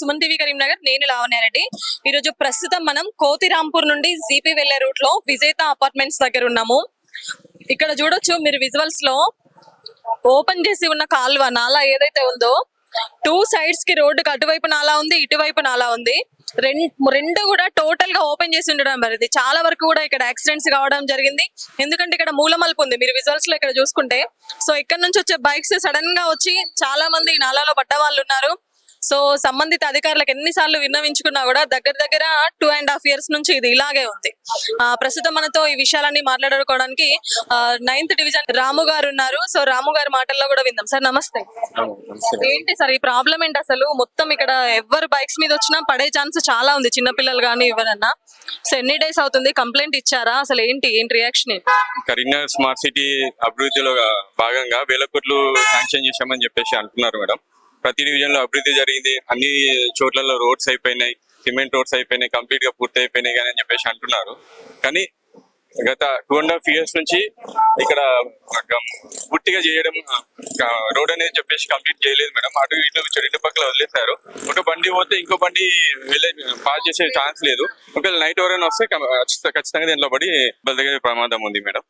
Suman TV Karimnagar నేను లావణ్యారెడ్డి ఈ రోజు ప్రస్తుతం మనం కోతిరాంపూర్ నుండి జీపీ వెళ్ళే రూట్లో విజేత అపార్ట్మెంట్స్ దగ్గర ఉన్నాము. ఇక్కడ చూడొచ్చు మీరు విజువల్స్లో ఓపెన్ చేసి ఉన్న కాలువ నాలా ఏదైతే ఉందో టూ సైడ్స్కి రోడ్డు అటువైపు నాలా ఉంది ఇటువైపు నాలా ఉంది. రెండు రెండు కూడా టోటల్గా ఓపెన్ చేసి ఉండడం జరిగింది. చాలా వరకు కూడా ఇక్కడ యాక్సిడెంట్స్ కావడం జరిగింది. ఎందుకంటే ఇక్కడ మూలమలుపు ఉంది. మీరు విజువల్స్లో ఇక్కడ చూసుకుంటే. సో ఇక్కడ నుంచి వచ్చే బైక్స్ సడన్గా వచ్చి చాలా మంది నాలాలో పడ్డ వాళ్ళు ఉన్నారు. సో సంబంధిత అధికారులకు ఎన్నిసార్లు విన్నవించుకున్నా కూడా దగ్గర దగ్గర టూ అండ్ హాఫ్ ఇయర్స్ నుంచి ఇది ఇలాగే ఉంది. ఆ, ప్రస్తుతం మనతో ఈ విషయాలన్నీ మాట్లాడుకోవడానికి నైన్త్ డివిజన్ రాము గారు ఉన్నారు. సో రాము గారి మాటల్లో కూడా విందాం. సార్ నమస్తే. ఏంటి సార్ ఈ ప్రాబ్లం ఏంటి అసలు? మొత్తం ఇక్కడ ఎవరు బైక్స్ మీద వచ్చినా పడే ఛాన్స్ చాలా ఉంది. చిన్నపిల్లలు కానీ ఎవరన్నా. సో ఎన్ని డేస్ అవుతుంది? కంప్లైంట్ ఇచ్చారా? అసలు ఏంటి? ఏంటి రియాక్షన్ కరీంనగర్ స్మార్ట్ సిటీ అభివృద్ధిలో భాగంగా వేల కోట్లు శాంక్షన్ చేశామని చెప్పేసి అంటున్నారు మేడం. ప్రతి డివిజన్లో అభివృద్ధి జరిగింది. అన్ని చోట్లలో రోడ్స్ అయిపోయినాయి. సిమెంట్ రోడ్స్ అయిపోయినాయి. కంప్లీట్గా పూర్తి అయిపోయినాయి కానీ అని చెప్పేసి అంటున్నారు. కానీ గత టూ అండ్ హాఫ్ ఇయర్స్ నుంచి ఇక్కడ ఒక పూర్తిగా చేయడం రోడ్ అనేది చెప్పేసి కంప్లీట్ చేయలేదు మేడం. అటు ఇటు రెండు పక్కల వదిలేశారు. ఒక బండి పోతే ఇంకో బండి వెళ్ళే పాస్ చేసే ఛాన్స్ లేదు. ఒకవేళ నైట్ ఎవరైనా వస్తే ఖచ్చితంగా దీంట్లో పడి బలదగే ప్రమాదం ఉంది madam.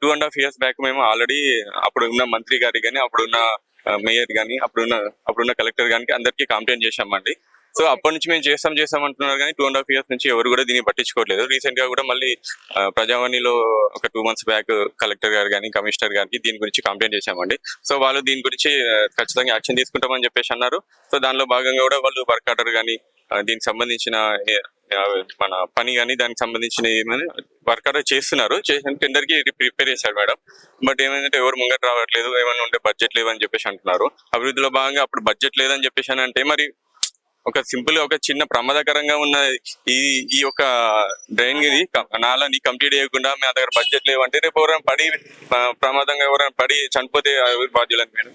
Two and half years back మేము ఆల్రెడీ అప్పుడు ఉన్న మంత్రి గారికి కానీ అప్పుడున్న మేయర్ కానీ అప్పుడున్న అప్పుడున్న కలెక్టర్ గానికి అందరికీ కంప్లైంట్ చేశామండి. సో అప్పటి నుంచి మేము చేస్తాం చేస్తాం అంటున్నారు కానీ టూ అండ్ హాఫ్ ఇయర్స్ నుంచి ఎవరు కూడా దీన్ని పట్టించుకోవట్లేదు. రీసెంట్గా కూడా మళ్ళీ ప్రజావాణిలో ఒక టూ మంత్స్ బ్యాక్ కలెక్టర్ గారు కానీ కమిషనర్ గారికి దీని గురించి కంప్లైంట్ చేశామండి. సో వాళ్ళు దీని గురించి ఖచ్చితంగా యాక్షన్ తీసుకుంటామని చెప్పేసి అన్నారు. సో దానిలో భాగంగా కూడా వాళ్ళు వర్క్ ఆర్డర్ కానీ దీనికి సంబంధించిన మన పని కానీ దానికి సంబంధించిన ఏమైనా వర్క్ చేస్తున్నారు. చేసిన టెండర్కి ప్రిపేర్ చేశారు మేడం. బట్ ఏమైందంటే ఎవరు ముంగట రావట్లేదు ఏమైనా ఉంటే బడ్జెట్ లేవని చెప్పేసి అంటున్నారు. అభివృద్ధిలో భాగంగా అప్పుడు బడ్జెట్ లేదని చెప్పేసి అంటే మరి ఒక సింపుల్ ఒక చిన్న ప్రమాదకరంగా ఉన్న ఈ ఈ యొక్క డ్రైన్ ఇది నాలని కంప్లీట్ చేయకుండా మా దగ్గర బడ్జెట్ లేవంటే రేపు ఎవరైనా పడి ప్రమాదంగా ఎవరైనా పడి చనిపోతే బాధ్యులని మేడం?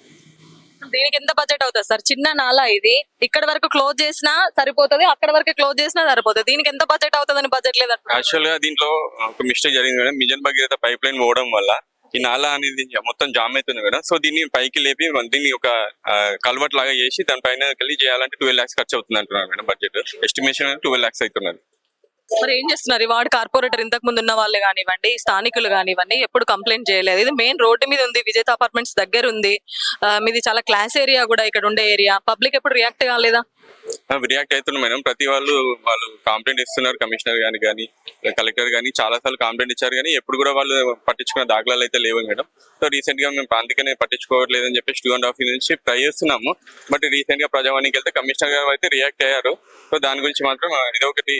దీనికి ఎంత బడ్జెట్ అవుతుంది సార్? చిన్న నాలా ఇది. ఇక్కడ వరకు క్లోజ్ చేసినా సరిపోతుంది అక్కడ వరకు క్లోజ్ చేసినా సరిపోతుంది. దీనికి ఎంత బడ్జెట్ అవుతుందని బడ్జెట్ లేదా యాక్చువల్గా దీంట్లో ఒక మిస్టేక్ జరిగింది madam. Mission Bhagiratha pipe line పోవడం వల్ల ఈ నాలా అనేది మొత్తం జామ్ అవుతుంది మేడం. సో దీన్ని పైకి లేపి దీన్ని ఒక కల్వర్ట్ లాగా చేసి దానిపైన కలిగి చేయాలంటే ట్వెల్వ్ లాక్స్ ఖర్చు అవుతుంది అంటున్నారు madam budget estimation twelve lakhs అవుతున్నది. మరి ఏం చేస్తున్నారు? ఈ వార్డు కార్పొరేటర్ ఇంతకు ముందు ఉన్న వాళ్ళు కానివ్వండి స్థానికులు కానివ్వండి ఎప్పుడు కంప్లైంట్ చేయలేదు. ఇది మెయిన్ రోడ్డు మీద ఉంది విజేత అపార్ట్మెంట్స్ దగ్గర ఉంది. మీది చాలా క్లాస్ ఏరియా కూడా ఇక్కడ ఉండే ఏరియా. పబ్లిక్ ఎప్పుడు రియాక్ట్ కాలేదా? రియాక్ట్ అవుతున్నాం మేడం. ప్రతి వాళ్ళు వాళ్ళు కంప్లైంట్ ఇస్తున్నారు కమిషనర్ గాని కానీ కలెక్టర్ గానీ. చాలా సార్లు కంప్లైంట్ ఇచ్చారు కానీ ఎప్పుడు కూడా వాళ్ళు పట్టించుకున్న దాఖలాలు అయితే లేవు మేడం. సో రీసెంట్గా మేము ప్రాంతికనే పట్టించుకోవట్లేదని చెప్పేసి టూ అండ్ హాఫ్ నుంచి ట్రై చేస్తున్నాము. బట్ రీసెంట్గా ప్రజావాణికి వెళ్తే కమిషనర్ గారు అయితే రియాక్ట్ అయ్యారు. సో దాని గురించి మాత్రం ఇదొకటి ఒకటి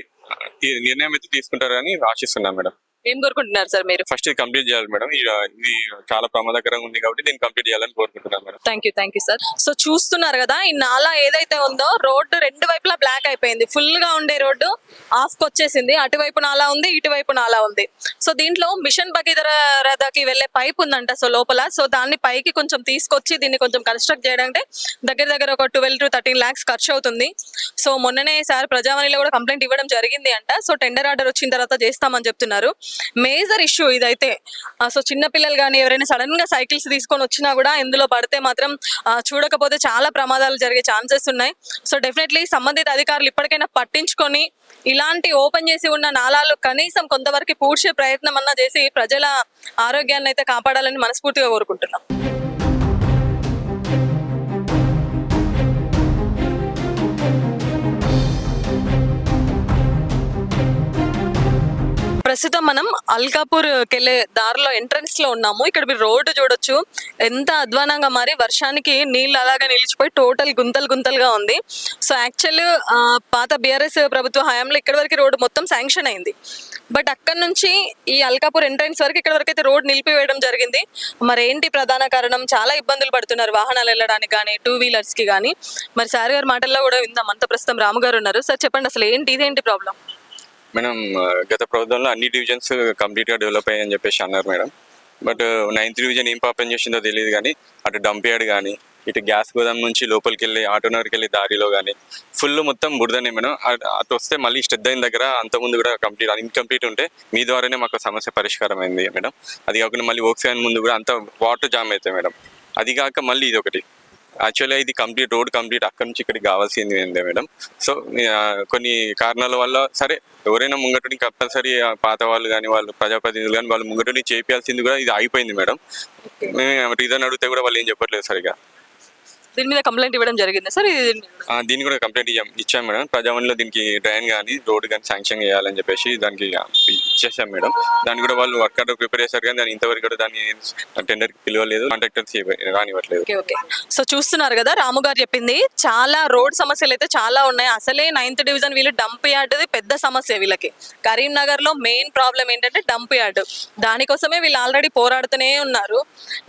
నిర్ణయం అయితే తీసుకుంటారని ఆశిస్తున్నాం మేడం. ఏం కోరుకుంటున్నారు సార్ మీరు? ఫస్ట్ ఇది కంప్లీట్ చేయాలి మేడం. ఇది ఇది చాలా ప్రమాదకరంగా ఉంది కాబట్టి దీన్ని కంప్లీట్ చేయాలని కోరుకుంటున్నాను madam. Thank you thank you sir so చూస్తున్నారు కదా ఈ నాలా ఏదైతే ఉందో రోడ్డు రెండు వైపులా బ్లాక్ అయిపోయింది. ఫుల్గా ఉండే రోడ్డు ఆఫ్ వచ్చేసింది. అటువైపు నాలా ఉంది ఇటువైపు నాలా ఉంది. సో దీంట్లో మిషన్ భగీరథకి వెళ్ళే పైప్ ఉందంట సో లోపల. సో దాన్ని పైకి కొంచెం తీసుకొచ్చి దీన్ని కొంచెం కన్స్ట్రక్ట్ చేయడానికి దగ్గర దగ్గర ఒక ట్వెల్వ్ టు థర్టీన్ లాక్స్ ఖర్చు అవుతుంది. సో మొన్ననే సార్ ప్రజావాణిలో కూడా కంప్లైంట్ ఇవ్వడం జరిగింది అంట. సో టెండర్ ఆర్డర్ వచ్చిన తర్వాత చేస్తామని చెప్తున్నారు. మేజర్ ఇష్యూ ఇదైతే. సో చిన్న పిల్లలు కానీ ఎవరైనా సడన్గా సైకిల్స్ తీసుకొని వచ్చినా కూడా ఇందులో పడితే మాత్రం చూడకపోతే చాలా ప్రమాదాలు జరిగే ఛాన్సెస్ ఉన్నాయి. సో డెఫినెట్లీ సంబంధిత అధికారులు ఇప్పటికైనా పట్టించుకొని ఇలాంటి ఓపెన్ చేసి ఉన్న నాలాలు కనీసం కొంతవరకు పూడ్చే ప్రయత్నం అన్నా చేసి ప్రజల ఆరోగ్యాన్ని అయితే కాపాడాలని మనస్ఫూర్తిగా కోరుకుంటున్నాం. ప్రస్తుతం మనం అల్కాపూర్ కెళ్ళే దారిలో ఎంట్రన్స్లో ఉన్నాము. ఇక్కడ మీరు రోడ్డు చూడొచ్చు. ఎంత అధ్వానంగా మారి వర్షానికి నీళ్ళు అలాగా నిలిచిపోయి టోటల్ గుంతలు గుంతలుగా ఉంది. సో యాక్చువల్ పాత బీఆర్ఎస్ ప్రభుత్వ హయాంలో ఇక్కడ వరకు రోడ్డు మొత్తం శాంక్షన్ అయింది. బట్ అక్కడ నుంచి ఈ అల్కాపూర్ ఎంట్రన్స్ వరకు ఇక్కడ వరకు అయితే రోడ్ నిలిపివేయడం జరిగింది. మరి ఏంటి ప్రధాన కారణం? చాలా ఇబ్బందులు పడుతున్నారు వాహనాలు వెళ్ళడానికి కానీ టూ వీలర్స్కి కానీ మరి సార్ గారి మాటల్లో కూడా విందాం. అంత ప్రస్తుతం రాము గారు ఉన్నారు. సార్ చెప్పండి అసలు ఏంటి? ఇదేంటి ప్రాబ్లం మేడం గత ప్రభుత్వంలో అన్ని డివిజన్స్ కంప్లీట్గా డెవలప్ అయ్యాయని చెప్పేసి అన్నారు మేడం. బట్ నైన్త్ డివిజన్ ఏం పాపం చేసిందో తెలియదు కానీ అటు డంప్ యార్డ్ కానీ ఇటు గ్యాస్ గోదాం నుంచి లోపలికి వెళ్ళి ఆటోనర్కి వెళ్ళి దారిలో కానీ ఫుల్ మొత్తం బురదనే మేడం. అటు- వస్తే మళ్ళీ స్టెడ్ అయిన దగ్గర అంత ముందు కూడా కంప్లీట్ ఇన్కంప్లీట్ ఉంటే మీ ద్వారానే మాకు సమస్య పరిష్కారం అయింది మేడం. అది కాకుండా మళ్ళీ వర్క్స్ అయిన ముందు కూడా అంత వాటర్ జామ్ అవుతాయి మేడం. అది కాక మళ్ళీ ఇది ఒకటి. యాక్చువల్గా ఇది కంప్లీట్ రోడ్ కంప్లీట్ అక్కడి నుంచి ఇక్కడికి కావాల్సింది ఏందే మేడం? సో కొన్ని కారణాల వల్ల సరే ఎవరైనా ముంగటని కంపల్సరీ పాత వాళ్ళు కానీ వాళ్ళు ప్రజాప్రతినిధులు కానీ వాళ్ళు ముంగటుని చేపియాల్సింది కూడా ఇది అయిపోయింది మేడం. మేము రీజన్ అడిగితే కూడా వాళ్ళు ఏం చెప్పట్లేదు సరిగా. దీని మీద కంప్లైంట్ ఇవ్వడం జరిగింది. సార్ ఇది ఆ, దీన్ని కూడా కంప్లైంట్ ఇచ్చాం ఇచ్చాం మేడం. ప్రజావనిలో దీనికి డ్రైన్ కానీ రోడ్ కానీ శాంక్షన్ చేయాలని చెప్పేసి దానికి ఇచ్చేసాం మేడం. దాన్ని కూడా వాళ్ళు వర్క్ ఆర్డర్ ప్రిపేర్ చేశారు కానీ దాని ఇంతవరకు కూడా దాన్ని టెండర్ పిలవలేదు. కాంట్రాక్టర్స్ రానివ్వట్లేదు. Okay okay. సో చూస్తున్నారు కదా రాము గారు చెప్పింది చాలా రోడ్ సమస్యలు అయితే చాలా ఉన్నాయి. అసలే నైన్త్ డివిజన్ వీళ్ళు డంప్ యార్డ్ పెద్ద సమస్య వీళ్ళకి. కరీంనగర్లో మెయిన్ ప్రాబ్లం ఏంటంటే డంప్ యార్డ్. దానికోసమే వీళ్ళు ఆల్రెడీ పోరాడుతూనే ఉన్నారు.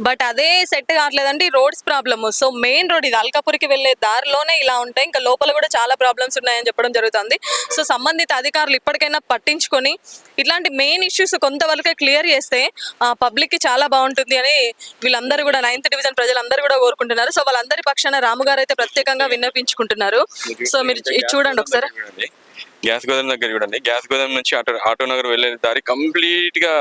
బట్ అదే సెట్ కావట్లేదండి roads problem. So main road ఇది అల్కాపూర్కి వెళ్ళే దారిలోనే ఇలా ఉంటాయి. ఇంకా లోపల కూడా చాలా ప్రాబ్లమ్స్ ఉన్నాయని చెప్పడం జరుగుతుంది. సో సంబంధిత అధికారులు ఇప్పటికైనా పట్టించుకొని ఇట్లాంటి మెయిన్ ఇష్యూస్ కొంతవరకే క్లియర్ చేస్తే పబ్లిక్కి చాలా బాగుంటుంది అని వీళ్ళందరూ కూడా నైన్త్ డివిజన్ ప్రజలందరూ కూడా కోరుకుంటున్నారు. సో వాళ్ళందరి పక్షాన రాము గారు అయితే ప్రత్యేకంగా విన్నపించుకుంటున్నారు. సో మీరు చూడండి ఒకసారి. గ్యాస్ గోదాం దగ్గర చూడండి. గ్యాస్ గోదాం నుంచి ఆటో ఆటో నగర్ వెళ్ళే దారి కంప్లీట్గా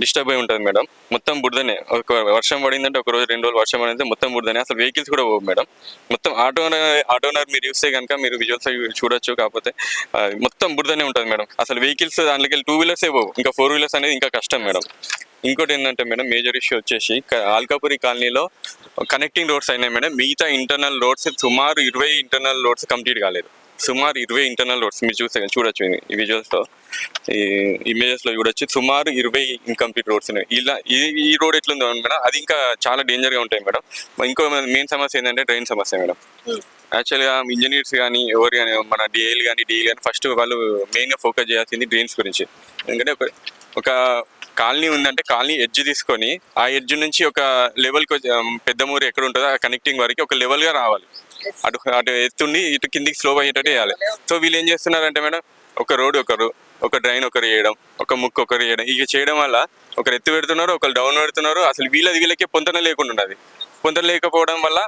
డిస్టర్బ్ అయి ఉంటుంది మేడం. మొత్తం బురదనే. ఒక వర్షం పడిందంటే ఒక రోజు రెండు రోజులు వర్షం పడిందంటే మొత్తం బురదనే. అసలు వెహికల్స్ కూడా పోవు మేడం. మొత్తం ఆటో ఆటోనర్ మీరు చూస్తే కనుక మీరు విజువల్స్ చూడొచ్చు. కాకపోతే మొత్తం బురదనే ఉంటుంది మేడం. అసలు వెహికల్స్ దాంట్లోకి టూ వీలర్సే పోవు. ఇంకా ఫోర్ వీలర్స్ అనేది ఇంకా కష్టం మేడం. ఇంకోటి ఏంటంటే మేడం మేజర్ ఇష్యూ వచ్చేసి ఆల్కాపురి కాలనీలో కనెక్టింగ్ రోడ్స్ అయినాయి మేడం. మిగతా ఇంటర్నల్ రోడ్స్ సుమారు ఇరవై ఇంటర్నల్ రోడ్స్ కంప్లీట్ కాలేదు. సుమారు ఇరవై ఇంటర్నల్ రోడ్స్ మీరు చూస్తే చూడొచ్చు ఈ- ఈ విజువల్స్లో. ఈ ఇమేజెస్లో చూడొచ్చు. సుమారు ఇరవై ఇన్కంప్లీట్ రోడ్స్ ఉన్నాయి. ఇలా ఈ ఈ రోడ్ ఎట్లుందో మేడం అది ఇంకా చాలా డేంజర్గా ఉంటాయి మేడం. ఇంకో మెయిన్ సమస్య ఏంటంటే డ్రైన్ సమస్య మేడం. యాక్చువల్గా ఇంజనీర్స్ కానీ ఎవరు కానీ మన డిఏలు కానీ డిఏలు కానీ ఫస్ట్ వాళ్ళు మెయిన్గా ఫోకస్ చేయాల్సింది డ్రైన్స్ గురించి. ఎందుకంటే ఒక కాలనీ ఉందంటే కాలనీ ఎడ్జ్ తీసుకొని ఆ ఎడ్జ్ నుంచి ఒక లెవెల్కి పెద్ద మూరు ఎక్కడ ఉంటుందో ఆ కనెక్టింగ్ వరకు ఒక లెవెల్గా రావాలి. అటు అటు ఎత్తుండి ఇటు కిందికి స్లో అయ్యేటట్టు చేయాలి. సో వీళ్ళు ఏం చేస్తున్నారంటే మేడం ఒక రోడ్ ఒకరు ఒక డ్రైన్ ఒకరు వేయడం ఒక ముక్కు ఒకరు వేయడం ఇక చేయడం వల్ల ఒకరు ఎత్తు పెడుతున్నారు ఒకరు డౌన్ పెడుతున్నారు. అసలు వీళ్ళది వీళ్ళకే పొంతన లేకుండా ఉన్నది పొంతన లేకపోవడం వల్ల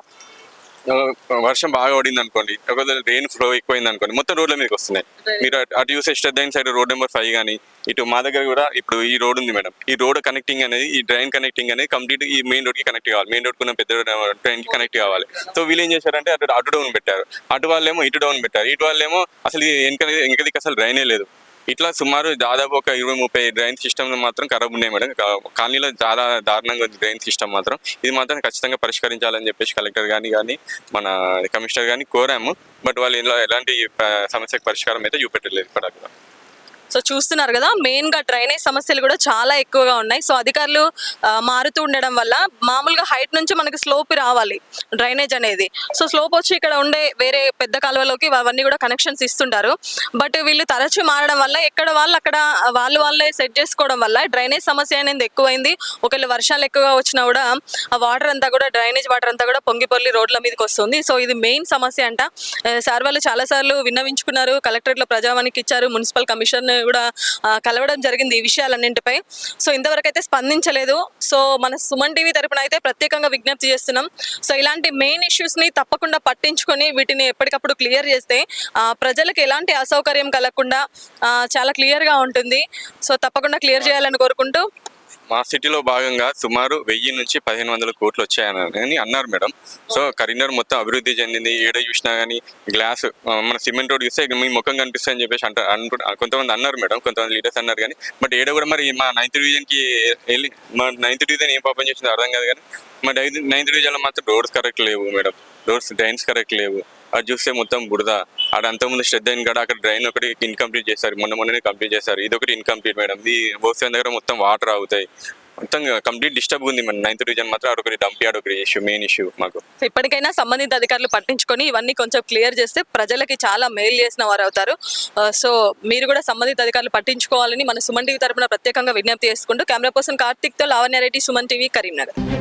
వర్షం బాగా పడింది అనుకోండి ఒకవేళ రెయిన్ ఫ్లో ఎక్కువైంది అనుకోండి మొత్తం రోడ్ల మీదకి వస్తున్నాయి. మీరు అటు- చూసే స్టెడ్ సైడ్ రోడ్ నెంబర్ ఫైవ్ కానీ ఇటు మా దగ్గర కూడా ఇప్పుడు ఈ రోడ్ ఉంది మేడం. ఈ రోడ్ కనెక్టింగ్ అనేది ఈ డ్రైన్ కనెక్టింగ్ అనేది కంప్లీట్ ఈ మెయిన్ రోడ్కి కనెక్ట్ కావాలి. మెయిన్ రోడ్ కున్న పెద్ద ట్రైన్కి కనెక్ట్ కావాలి. సో వీళ్ళు ఏం చేశారంటే అటు అటు డౌన్ పెట్టారు. అటు వాళ్ళేమో ఇటు డౌన్ పెట్టారు. ఇటు వాళ్ళేమో అసలు వెనక వెనకదికి అసలు డ్రైనే లేదు. ఇట్లా సుమారు దాదాపు ఒక ఇరవై ముప్పై డ్రైన్ సిస్టమ్ మాత్రం ఖరాబ్ ఉన్నాయి మేడం. కాలనీలో చాలా దారుణంగా ఉంది డ్రైన్ సిస్టమ్ మాత్రం. ఇది మాత్రం ఖచ్చితంగా పరిష్కరించాలని చెప్పేసి కలెక్టర్ కానీ కానీ మన కమిషనర్ కానీ కోరాము. బట్ వాళ్ళు ఇలా ఎలాంటి సమస్యకు పరిష్కారం అయితే చూపెట్టలేదు ఇప్పటిదాకా. సో చూస్తున్నారు కదా మెయిన్గా డ్రైనేజ్ సమస్యలు కూడా చాలా ఎక్కువగా ఉన్నాయి. సో అధికారులు మారుతూ ఉండడం వల్ల మామూలుగా హైట్ నుంచి మనకి స్లోప్ రావాలి డ్రైనేజ్ అనేది. సో స్లోప్ వచ్చి ఇక్కడ ఉండే వేరే పెద్ద కాలువలోకి అవన్నీ కూడా కనెక్షన్స్ ఇస్తుంటారు. బట్ వీళ్ళు తరచూ మారడం వల్ల ఎక్కడ వాళ్ళు అక్కడ వాళ్ళు వాళ్ళే సెట్ చేసుకోవడం వల్ల డ్రైనేజ్ సమస్య అనేది ఎక్కువైంది. ఒకవేళ వర్షాలు ఎక్కువగా వచ్చినా కూడా ఆ వాటర్ అంతా కూడా డ్రైనేజ్ వాటర్ అంతా కూడా పొంగిపొల్లి రోడ్ల మీదకి వస్తుంది. సో ఇది మెయిన్ సమస్య అంట. సార్ వాళ్ళు చాలా సార్లు విన్నవించుకున్నారు. కలెక్టరేట్లో ప్రజావానికి ఇచ్చారు మున్సిపల్ కమిషన్ కూడా కలవడం జరిగింది ఈ విషయాలన్నింటిపై. సో ఇంతవరకు అయితే స్పందించలేదు. సో మన సుమన్ టీవీ తరపున అయితే ప్రత్యేకంగా విజ్ఞప్తి చేస్తున్నాం. సో ఇలాంటి మెయిన్ ఇష్యూస్ని తప్పకుండా పట్టించుకొని వీటిని ఎప్పటికప్పుడు క్లియర్ చేస్తే ప్రజలకు ఎలాంటి అసౌకర్యం కలగకుండా చాలా క్లియర్గా ఉంటుంది. సో తప్పకుండా క్లియర్ చేయాలని కోరుకుంటూ మా సిటీలో భాగంగా సుమారు వెయ్యి నుంచి పదిహేను వందల కోట్లు వచ్చాయని అన్నారు మేడం. సో కరీంనగర్ మొత్తం అభివృద్ధి చెందింది. ఏడ చూసినా కానీ గ్లాస్ మన సిమెంట్ రోడ్ చూస్తే మీ ముఖం కనిపిస్తుంది అని చెప్పేసి అంటారు అనుకు కొంతమంది అన్నారు మేడం. కొంతమంది లీడర్స్ అన్నారు కానీ బట్ ఏడ కూడా మరి మా నైన్త్ డివిజన్కి వెళ్ళి మా నైన్త్ డివిజన్ ఏం పాపం చేసిందో అర్థం కాదు కానీ మా నైన్త్ డివిజన్లో మాత్రం రోడ్స్ కరెక్ట్ లేవు మేడం. రోడ్స్ డ్రైన్స్ కరెక్ట్ లేవు. అది చూస్తే మొత్తం బురద. అక్కడ అంతకుముందు శ్రద్ధ కూడా అక్కడ డ్రైన్ ఒకటి ఇన్కంప్లీట్ చేశారు. మొన్న మొన్ననే కంప్లీట్ చేశారు. ఇది ఒకటి ఇన్కంప్లీట్ మేడం ఈ బోక్సన్ దగ్గర మొత్తం వాటర్ ఆగుతాయి. మొత్తం కంప్లీట్ డిస్టర్బ్ ఉంది మన నైన్త్ డివిజన్ మాత్రం అదొకటి డంప్ యార్డ్ ఒకటి ఇష్యూ మెయిన్ ఇష్యూ మాకు. ఇప్పటికైనా సంబంధిత అధికారులు పట్టించుకొని ఇవన్నీ కొంచెం క్లియర్ చేస్తే ప్రజలకి చాలా మేలు చేసిన వారు అవుతారు. Uh, సో మీరు కూడా సంబంధిత అధికారులు పట్టించుకోవాలని మన సుమన్ టీవీ తరపున ప్రత్యేకంగా విజ్ఞప్తి చేసుకుంటూ కెమెరా పర్సన్ కార్తిక్తో లావణ్యారెడ్డి సుమన్ టీవీ కరీంనగర్.